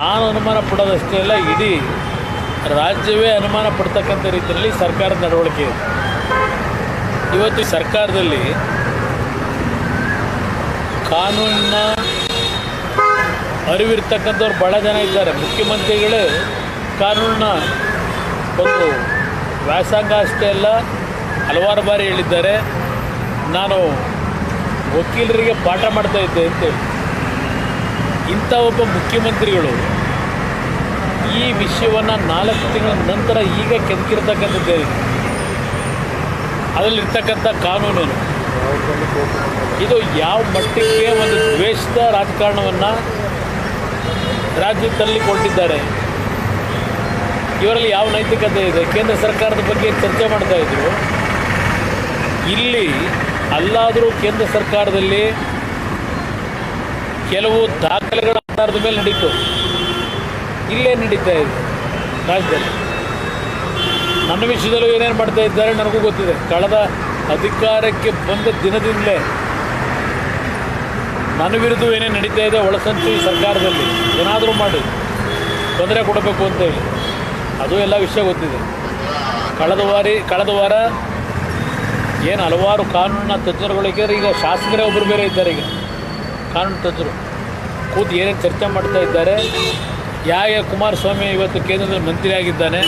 ನಾನು ಅನುಮಾನ ಪಡೋದಷ್ಟೇ ಅಲ್ಲ, ಇಡೀ ರಾಜ್ಯವೇ ಅನುಮಾನ ಪಡ್ತಕ್ಕಂಥ ರೀತಿಯಲ್ಲಿ ಸರ್ಕಾರದ ನಡವಳಿಕೆ ಇದೆ. ಇವತ್ತು ಸರ್ಕಾರದಲ್ಲಿ ಕಾನೂನಿನ ಅರಿವಿರ್ತಕ್ಕಂಥವ್ರು ಭಾಳ ಜನ ಇದ್ದಾರೆ. ಮುಖ್ಯಮಂತ್ರಿಗಳೇ ಕಾನೂನಿನ ಒಂದು ವ್ಯಾಸಂಗ ಅಷ್ಟೇ ಅಲ್ಲ, ಹಲವಾರು ಬಾರಿ ಹೇಳಿದ್ದಾರೆ. ನಾನು ವಕೀಲರಿಗೆ ಪಾಠ ಮಾಡ್ತಾ ಇದ್ದೆ ಅಂತೇಳಿ. ಇಂಥ ಒಬ್ಬ ಮುಖ್ಯಮಂತ್ರಿಗಳು ಈ ವಿಷಯವನ್ನು ನಾಲ್ಕು ತಿಂಗಳ ನಂತರ ಈಗ ಕೆದಕಿರ್ತಕ್ಕಂಥದ್ದೇ ಅದರಲ್ಲಿರ್ತಕ್ಕಂಥ ಕಾನೂನು ಇದು ಯಾವ ಮಟ್ಟಿಗೆ ಒಂದು ದ್ವೇಷದ ರಾಜಕಾರಣವನ್ನು ರಾಜ್ಯದಲ್ಲಿ ಕೊಟ್ಟಿದ್ದಾರೆ ಇವರಲ್ಲಿ ಯಾವ ನೈತಿಕತೆ ಇದೆ? ಕೇಂದ್ರ ಸರ್ಕಾರದ ಬಗ್ಗೆ ಚರ್ಚೆ ಮಾಡ್ತಾ ಇದ್ರು. ಇಲ್ಲಿ ಅಲ್ಲಾದರೂ ಕೇಂದ್ರ ಸರ್ಕಾರದಲ್ಲಿ ಕೆಲವು ದಾಖಲೆಗಳ ಆಧಾರದ ಮೇಲೆ ನಡೀತು. ಇಲ್ಲೇ ನಡೀತಾ ಇದೆ. ರಾಜ್ಯದಲ್ಲಿ. ನನ್ನ ವಿಷಯದಲ್ಲೂ ಏನೇನು ಮಾಡ್ತಾ ಇದ್ದಾರೆ ನನಗೂ ಗೊತ್ತಿದೆ. ಕಳೆದ ಅಧಿಕಾರಕ್ಕೆ ಬಂದ ದಿನದಿಂದಲೇ ನನ್ನ ವಿರುದ್ಧ ಏನೇನು ನಡೀತಾ ಇದೆ ಒಳಸಂಚು ಸರ್ಕಾರದಲ್ಲಿ. ಏನಾದರೂ ಮಾಡಿ. ತೊಂದರೆ ಕೊಡಬೇಕು ಅಂತ ಹೇಳಿ. ಅದು ಎಲ್ಲ ವಿಷಯ ಗೊತ್ತಿದೆ. ಕಳೆದ ವಾರಿ, ಕಳೆದ ವಾರ ಏನು ಹಲವಾರು ಕಾನೂನಿನ ತಜ್ಞರುಗಳಿಗೆ ಈಗ ಶಾಸಕರೇ ಒಬ್ಬರು ಬೇರೆ ಇದ್ದಾರೆ ಈಗ. ಕಾನೂನು ತಜ್ಞರು ಕೂತು ಏನೇನು ಚರ್ಚೆ ಮಾಡ್ತಾ ಇದ್ದಾರೆ. ಯಾವ ಕುಮಾರಸ್ವಾಮಿ ಇವತ್ತು ಕೇಂದ್ರದಲ್ಲಿ ಮಂತ್ರಿ ಆಗಿದ್ದಾನೆ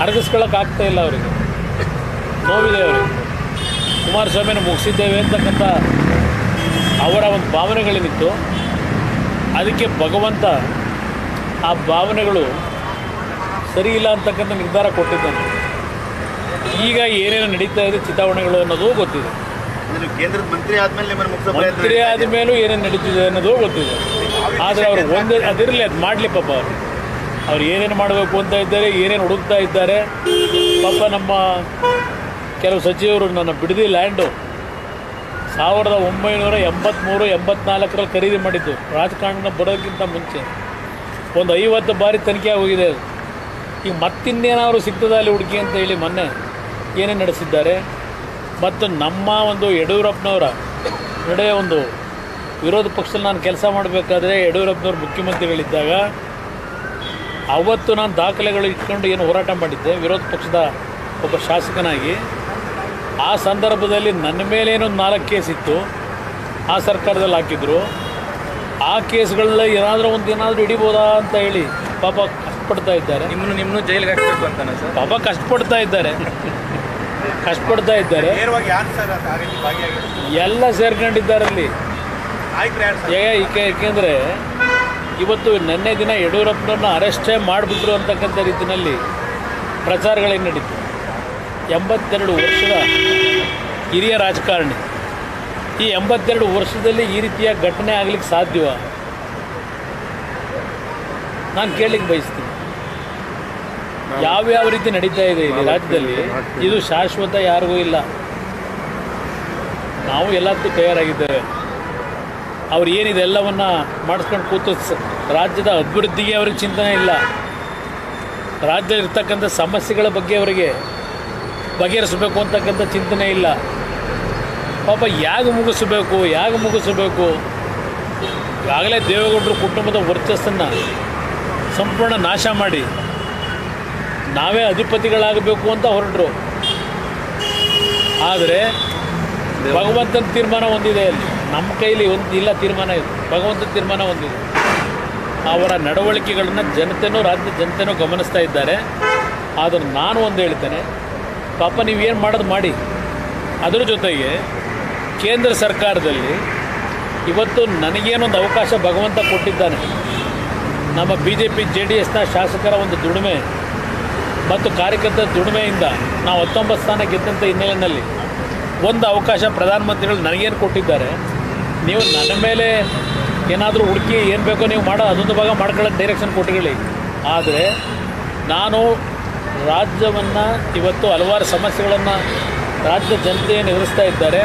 ಅರಗಿಸ್ಕೊಳ್ಳೋಕ್ಕಾಗ್ತಾ ಇಲ್ಲ ಅವರಿಗೆ. ನೋವಿದೆ ಅವರಿಗೆ. ಕುಮಾರಸ್ವಾಮಿನ ಮುಗಿಸಿದ್ದೇವೆ ಅಂತಕ್ಕಂಥ ಅವರ ಒಂದು ಭಾವನೆಗಳೇನಿತ್ತು. ಅದಕ್ಕೆ ಭಗವಂತ ಆ ಭಾವನೆಗಳು ಸರಿ ಇಲ್ಲ ಅಂತಕ್ಕಂಥ ನಿರ್ಧಾರ ಕೊಟ್ಟಿದ್ದಾನೆ. ಈಗ ಏನೇನು ನಡೀತಾ ಇದೆ ಚಿತಾವಣೆಗಳು ಅನ್ನೋದು ಗೊತ್ತಿದೆ. ಕೇಂದ್ರದ ಮಂತ್ರಿ ಆದ್ಮೇಲೆ ನಿಮ್ಮನ್ನು ಪ್ರಯತ್ನ ಮಂತ್ರಿ ಏನೇನು ನಡೀತಿದೆ ಅನ್ನೋದು ಗೊತ್ತಿದೆ. ಆದರೆ ಅವರು ಒಂದು ಅದಿರಲಿ ಅದು ಮಾಡಲಿ ಪಾಪ ಅವರು. ಅವ್ರು ಏನೇನು ಮಾಡಬೇಕು ಅಂತ ಇದ್ದಾರೆ ಏನೇನು ಹುಡುಕ್ತಾ ಇದ್ದಾರೆ. ಪಾಪ ನಮ್ಮ ಕೆಲವು ಸಚಿವರು ನನ್ನ ಬಿಡದಿ ಲ್ಯಾಂಡು ಸಾವಿರದ ಒಂಬೈನೂರ ಎಂಬತ್ತ್ಮೂರು ಎಂಬತ್ನಾಲ್ಕರಲ್ಲಿ ಖರೀದಿ ಮಾಡಿದ್ದು. ರಾಜಕಾರಣ ಬರೋದಕ್ಕಿಂತ ಮುಂಚೆ. ಒಂದು ಐವತ್ತು ಬಾರಿ ತನಿಖೆ ಹೋಗಿದೆ ಅದು ಈಗ ಮತ್ತಿನ್ನೇನಾದ್ರು ಸಿಗ್ತದ ಅಲ್ಲಿ ಹುಡುಕಿ ಅಂತ ಹೇಳಿ ಮೊನ್ನೆ ಏನೇನು ನಡೆಸಿದ್ದಾರೆ? ಮತ್ತು ನಮ್ಮ ಒಂದು ಯಡಿಯೂರಪ್ಪನವರ ನಡೆಯ ಒಂದು ವಿರೋಧ ಪಕ್ಷದಲ್ಲಿ ನಾನು ಕೆಲಸ ಮಾಡಬೇಕಾದ್ರೆ ಯಡಿಯೂರಪ್ಪನವ್ರು ಮುಖ್ಯಮಂತ್ರಿಗಳಿದ್ದಾಗ ಅವತ್ತು ನಾನು ದಾಖಲೆಗಳು ಇಟ್ಕೊಂಡು ಏನು ಹೋರಾಟ ಮಾಡಿದ್ದೆ ವಿರೋಧ ಪಕ್ಷದ ಒಬ್ಬ ಶಾಸಕನಾಗಿ. ಆ ಸಂದರ್ಭದಲ್ಲಿ ನನ್ನ ಮೇಲೇನೊಂದು ನಾಲ್ಕು ಕೇಸ್ ಇತ್ತು ಆ ಸರ್ಕಾರದಲ್ಲಿ ಹಾಕಿದ್ರು. ಆ ಕೇಸ್ಗಳನ್ನ ಏನಾದರೂ ಒಂದು ಏನಾದರೂ ಹಿಡಿಬೋದಾ ಅಂತ ಹೇಳಿ ಪಾಪ ಕಷ್ಟಪಡ್ತಾ ಇದ್ದಾರೆ. ನಿಮ್ಮನ್ನು ನಿಮ್ಮನ್ನು ಜೈಲಿಗೆ ಹಾಕಬೇಕು ಅಂತಾನೆ ಸರ್? ಪಾಪ ಕಷ್ಟಪಡ್ತಾ ಇದ್ದಾರೆ. ಕಷ್ಟಪಡ್ತಾ ಇದ್ದಾರೆ. ಎಲ್ಲ ಸೇರ್ಕೊಂಡಿದ್ದಾರಲ್ಲಿ ಏಕೆಂದರೆ ಇವತ್ತು ನಿನ್ನೆ ದಿನ ಯಡಿಯೂರಪ್ಪನವ್ರನ್ನ ಅರೆಸ್ಟೇ ಮಾಡಿಬಿಟ್ರು ಅಂತಕ್ಕಂಥ ರೀತಿಯಲ್ಲಿ ಪ್ರಚಾರಗಳೇನು ನಡೀತು. ಎಂಬತ್ತೆರಡು ವರ್ಷದ ಹಿರಿಯ ರಾಜಕಾರಣಿ. ಈ ಎಂಬತ್ತೆರಡು ವರ್ಷದಲ್ಲಿ ಈ ರೀತಿಯ ಘಟನೆ ಆಗಲಿಕ್ಕೆ ಸಾಧ್ಯವ? ನಾನು ಕೇಳಲಿಕ್ಕೆ ಬಯಸ್ತೀನಿ. ಯಾವ್ಯಾವ ರೀತಿ ನಡೀತಾ ಇದೆ ಇಲ್ಲಿ ರಾಜ್ಯದಲ್ಲಿ, ಇದು ಶಾಶ್ವತ ಯಾರಿಗೂ ಇಲ್ಲ. ನಾವು ಎಲ್ಲದಕ್ಕೂ ತಯಾರಾಗಿದ್ದೇವೆ. ಅವ್ರು ಏನಿದೆ ಎಲ್ಲವನ್ನ ಮಾಡಿಸ್ಕೊಂಡು ಕೂತು ರಾಜ್ಯದ ಅಭಿವೃದ್ಧಿಗೆ ಅವ್ರಿಗೆ ಚಿಂತನೆ ಇಲ್ಲ. ರಾಜ್ಯದಲ್ಲಿ ಇರ್ತಕ್ಕಂಥ ಸಮಸ್ಯೆಗಳ ಬಗ್ಗೆ ಅವರಿಗೆ ಬಗೆಹರಿಸಬೇಕು ಅಂತಕ್ಕಂಥ ಚಿಂತನೆ ಇಲ್ಲ. ಪಾಪ ಯಾಗ ಮುಗಿಸಬೇಕು ಯಾಗ ಮುಗಿಸಬೇಕು? ಈಗಾಗಲೇ ದೇವೇಗೌಡರು ಕುಟುಂಬದ ವರ್ಚಸ್ಸನ್ನು ಸಂಪೂರ್ಣ ನಾಶ ಮಾಡಿ. ನಾವೇ ಅಧಿಪತಿಗಳಾಗಬೇಕು ಅಂತ ಹೊರಟರು. ಆದರೆ ಭಗವಂತನ ತೀರ್ಮಾನ ಹೊಂದಿದೆ ಅಲ್ಲಿ. ನಮ್ಮ ಕೈಲಿ ಒಂದು ಇಲ್ಲ, ತೀರ್ಮಾನ ಇದೆ. ಭಗವಂತನ ತೀರ್ಮಾನ ಹೊಂದಿದೆ ಅವರ ನಡವಳಿಕೆಗಳನ್ನು ಜನತೆನೂ ರಾಜ್ಯದ ಜನತೆನೂ ಗಮನಿಸ್ತಾ ಇದ್ದಾರೆ. ಆದರೆ ನಾನು ಒಂದು ಹೇಳ್ತೇನೆ, ಪಾಪ ನೀವೇನು ಮಾಡೋದು ಮಾಡಿ. ಅದರ ಜೊತೆಗೆ ಕೇಂದ್ರ ಸರ್ಕಾರದಲ್ಲಿ ಇವತ್ತು ನನಗೇನೊಂದು ಅವಕಾಶ ಭಗವಂತ ಕೊಟ್ಟಿದ್ದಾನೆ. ನಮ್ಮ B J P J D ಎಸ್ನ ಶಾಸಕರ ಒಂದು ದುಡಿಮೆ. ಮತ್ತು ಕಾರ್ಯಕರ್ತರ ದುಡಿಮೆಯಿಂದ ನಾವು ಹತ್ತೊಂಬತ್ತು ಸ್ಥಾನ ಗೆದ್ದಂಥ ಹಿನ್ನೆಲೆಯಲ್ಲಿ ಒಂದು ಅವಕಾಶ ಪ್ರಧಾನಮಂತ್ರಿಗಳು ನನಗೇನು ಕೊಟ್ಟಿದ್ದಾರೆ, ನೀವು ನನ್ನ ಮೇಲೆ ಏನಾದರೂ ಹುಡುಕಿ ಏನು ಬೇಕೋ ನೀವು ಮಾಡೋ ಅದೊಂದು ಭಾಗ ಮಾಡ್ಕೊಳ್ಳೋಕ್ಕೆ ಡೈರೆಕ್ಷನ್ ಕೊಟ್ಟಿರಲಿ. ಆದರೆ ನಾನು ರಾಜ್ಯವನ್ನು ಇವತ್ತು ಹಲವಾರು ಸಮಸ್ಯೆಗಳನ್ನು ರಾಜ್ಯ ಜನತೆ ಏನು ಎದುರಿಸ್ತಾ ಇದ್ದಾರೆ.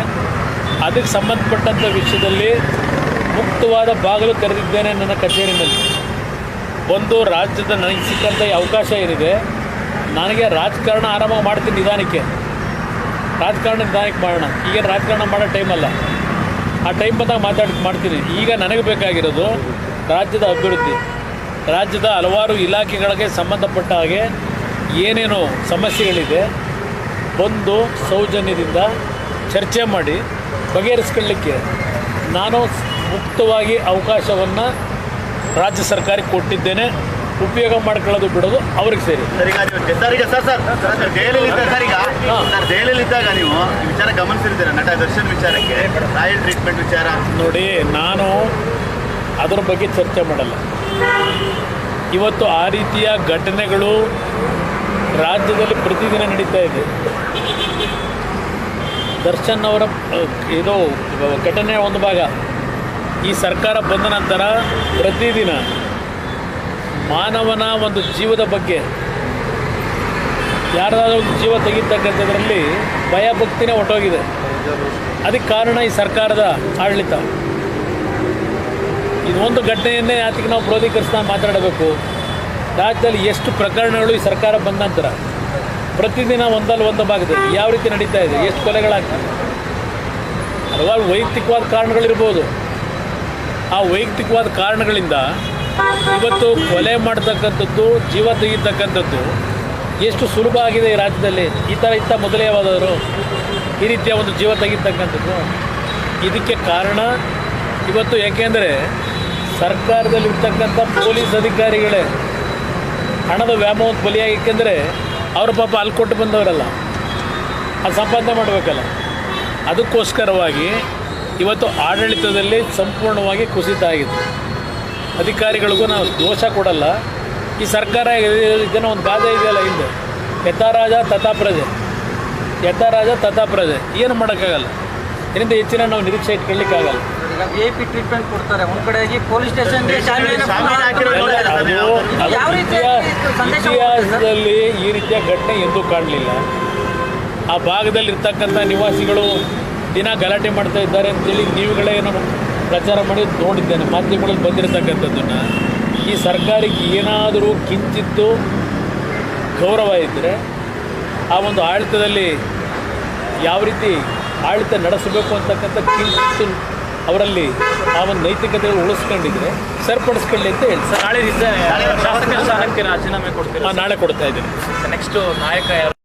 ಅದಕ್ಕೆ ಸಂಬಂಧಪಟ್ಟಂಥ ವಿಷಯದಲ್ಲಿ ಮುಕ್ತವಾದ ಬಾಗಿಲು ತೆರೆದಿದ್ದೇನೆ ನನ್ನ ಕಚೇರಿನಲ್ಲಿ. ಒಂದು ರಾಜ್ಯದ ನನಗೆ ಸಿಕ್ಕಂಥ ಅವಕಾಶ ಏನಿದೆ ನನಗೆ ರಾಜಕಾರಣ ಆರಂಭ ಮಾಡ್ತೀನಿ ನಿಧಾನಕ್ಕೆ. ರಾಜಕಾರಣ ನಿಧಾನಕ್ಕೆ ಮಾಡೋಣ. ಈಗ ರಾಜಕಾರಣ ಮಾಡೋ ಟೈಮಲ್ಲ ಆ ಟೈಮ್ ಬಂದಾಗ ಮಾತಾಡಿ ಮಾಡ್ತೀನಿ. ಈಗ ನನಗೆ ಬೇಕಾಗಿರೋದು ರಾಜ್ಯದ ಅಭಿವೃದ್ಧಿ. ರಾಜ್ಯದ ಹಲವಾರು ಇಲಾಖೆಗಳಿಗೆ ಸಂಬಂಧಪಟ್ಟ ಹಾಗೆ ಏನೇನು ಸಮಸ್ಯೆಗಳಿದೆ, ಬಂದು ಸೌಜನ್ಯದಿಂದ ಚರ್ಚೆ ಮಾಡಿ ಬಗೆಹರಿಸ್ಕೊಳ್ಳಿಕ್ಕೆ ನಾನು ಮುಕ್ತವಾಗಿ ಅವಕಾಶವನ್ನು ರಾಜ್ಯ ಸರ್ಕಾರಕ್ಕೆ ಕೊಟ್ಟಿದ್ದೇನೆ. ಉಪಯೋಗ ಮಾಡ್ಕೊಳ್ಳೋದು ಬಿಡೋದು ಅವ್ರಿಗೆ ಸೇರಿ. ಸರ್ ಈಗ ಸರ್ ಸರ್ ಸರ್ ಸರ್ ಈಗ ಸರ್ ಜೈಲಲ್ಲಿ ಇದ್ದಾಗ ನೀವು ವಿಚಾರ ಗಮನಿಸಿರ್ತೀರ? ನಟ ದರ್ಶನ್ ವಿಚಾರಕ್ಕೆ ರಾಯಲ್ ಟ್ರೀಟ್ಮೆಂಟ್ ವಿಚಾರ? ನೋಡಿ ನಾನು ಅದರ ಬಗ್ಗೆ ಚರ್ಚೆ ಮಾಡಲ್ಲ. ಇವತ್ತು ಆ ರೀತಿಯ ಘಟನೆಗಳು ರಾಜ್ಯದಲ್ಲಿ ಪ್ರತಿದಿನ ನಡೀತಾ ಇದೆ. ದರ್ಶನ್ ಅವರ ಇದು ಘಟನೆ ಒಂದು ಭಾಗ. ಈ ಸರ್ಕಾರ ಬಂದ ನಂತರ ಪ್ರತಿದಿನ ಮಾನವನ ಒಂದು ಜೀವದ ಬಗ್ಗೆ, ಯಾರದಾದ್ರೂ ಒಂದು ಜೀವ ತೆಗಿತಕ್ಕಂಥದ್ರಲ್ಲಿ ಭಯಭಕ್ತಿನೇ ಅದಕ್ಕೆ ಕಾರಣ ಈ ಸರ್ಕಾರದ ಆಡಳಿತ. ಇದೊಂದು ಘಟನೆಯನ್ನೇ ಯಾತಿಗೆ ನಾವು ಕ್ರೋಧೀಕರಿಸ್ತಾ ಮಾತಾಡಬೇಕು ರಾಜ್ಯದಲ್ಲಿ ಎಷ್ಟು ಪ್ರಕರಣಗಳು ಈ ಸರ್ಕಾರ ಬಂದ ನಂತರ ಪ್ರತಿದಿನ ಒಂದಲ್ಲ ಒಂದು ಭಾಗದಲ್ಲಿ ಯಾವ ರೀತಿ ನಡೀತಾ ಇದೆ, ಎಷ್ಟು ಕೊಲೆಗಳಾಗ್ತದೆ. ಹಲವಾರು ವೈಯಕ್ತಿಕವಾದ ಕಾರಣಗಳಿರ್ಬೋದು. ಆ ವೈಯಕ್ತಿಕವಾದ ಕಾರಣಗಳಿಂದ ಇವತ್ತು ಕೊಲೆ ಮಾಡ್ತಕ್ಕಂಥದ್ದು, ಜೀವ ತೆಗೀತಕ್ಕಂಥದ್ದು ಎಷ್ಟು ಸುಲಭ ಆಗಿದೆ ಈ ರಾಜ್ಯದಲ್ಲಿ? ಈ ಥರ ಇತ್ತ ಮೊದಲೇವಾದವರು ಈ ರೀತಿಯ ಒಂದು ಜೀವ ತೆಗಿತಕ್ಕಂಥದ್ದು. ಇದಕ್ಕೆ ಕಾರಣ ಇವತ್ತು ಯಾಕೆಂದರೆ ಸರ್ಕಾರದಲ್ಲಿರ್ತಕ್ಕಂಥ ಪೊಲೀಸ್ ಅಧಿಕಾರಿಗಳೇ ಹಣದ ವ್ಯಾಮೋಹಕ್ಕೆ ಬಲಿಯಾಗಿ ಏಕೆಂದರೆ ಅವ್ರ ಪಾಪ ಅಲ್ಲಿ ಕೊಟ್ಟು ಬಂದವರಲ್ಲ. ಅದು ಸಂಪಾದನೆ ಮಾಡಬೇಕಲ್ಲ. ಅದಕ್ಕೋಸ್ಕರವಾಗಿ ಇವತ್ತು ಆಡಳಿತದಲ್ಲಿ ಸಂಪೂರ್ಣವಾಗಿ ಕುಸಿತ ಆಗಿದೆ. ಅಧಿಕಾರಿಗಳಿಗೂ ನಾವು ದೋಷ ಕೊಡಲ್ಲ. ಈ ಸರ್ಕಾರ ಇದನ್ನು ಒಂದು ಗಾದೆ ಇದೆಯಲ್ಲ ಹಿಂದೆ? ಯಥಾರಾಜ ತಥಾ ಪ್ರಜೆ. ಯಥಾರಾಜ ತಥಾ ಪ್ರಜೆ. ಏನು ಮಾಡೋಕ್ಕಾಗಲ್ಲ. ಇದರಿಂದ ಹೆಚ್ಚಿನ ನಾವು ನಿರೀಕ್ಷೆ ಇಟ್ಕೊಳ್ಳಿಕ್ಕಾಗಲ್ಲ ಎ ಪಿ ಟ್ರೀಟ್ಮೆಂಟ್ ಕೊಡ್ತಾರೆ. ಒಂದ್ ಪೊಲೀಸ್ ಸ್ಟೇಷನ್ಗೆ? ಇತಿಹಾಸದಲ್ಲಿ ಈ ರೀತಿಯ ಘಟನೆ ಎಂದೂ ಕಾಣಲಿಲ್ಲ. ಆ ಭಾಗದಲ್ಲಿ ಇರ್ತಕ್ಕಂಥ ನಿವಾಸಿಗಳು ದಿನ ಗಲಾಟೆ ಮಾಡ್ತಾ ಇದ್ದಾರೆ ಅಂತೇಳಿ ನೀವುಗಳೇ ಪ್ರಚಾರ ಮಾಡಿ ನೋಡಿದ್ದೇನೆ ಮಾಧ್ಯಮಗಳಲ್ಲಿ ಬಂದಿರತಕ್ಕಂಥದ್ದನ್ನು. ಈ ಸರ್ಕಾರಕ್ಕೆ ಏನಾದರೂ ಕಿಂಚಿತ್ತು ಗೌರವ ಇದ್ದರೆ ಆ ಒಂದು ಆಡಳಿತದಲ್ಲಿ ಯಾವ ರೀತಿ ಆಡಳಿತ ನಡೆಸಬೇಕು ಅಂತಕ್ಕಂಥ ಕಿಂಚಿತ್ತು ಅವರಲ್ಲಿ ಆ ಒಂದು ನೈತಿಕತೆ ಉಳಿಸ್ಕೊಂಡಿದ್ರೆ ಸರಿಪಡಿಸ್ಕೊಳ್ಳಿ ಅಂತ ಹೇಳಿ. ಸರ್ ನಾಳೆ ಶಾಸಕ ಸ್ಥಾನಕ್ಕೆ ರಾಜೀನಾಮೆ ಕೊಡ್ತೀನಿ ನಾಳೆ ಕೊಡ್ತಾ ಇದ್ದೀನಿ. ನೆಕ್ಸ್ಟ್ ನಾಯಕ ಯಾರು?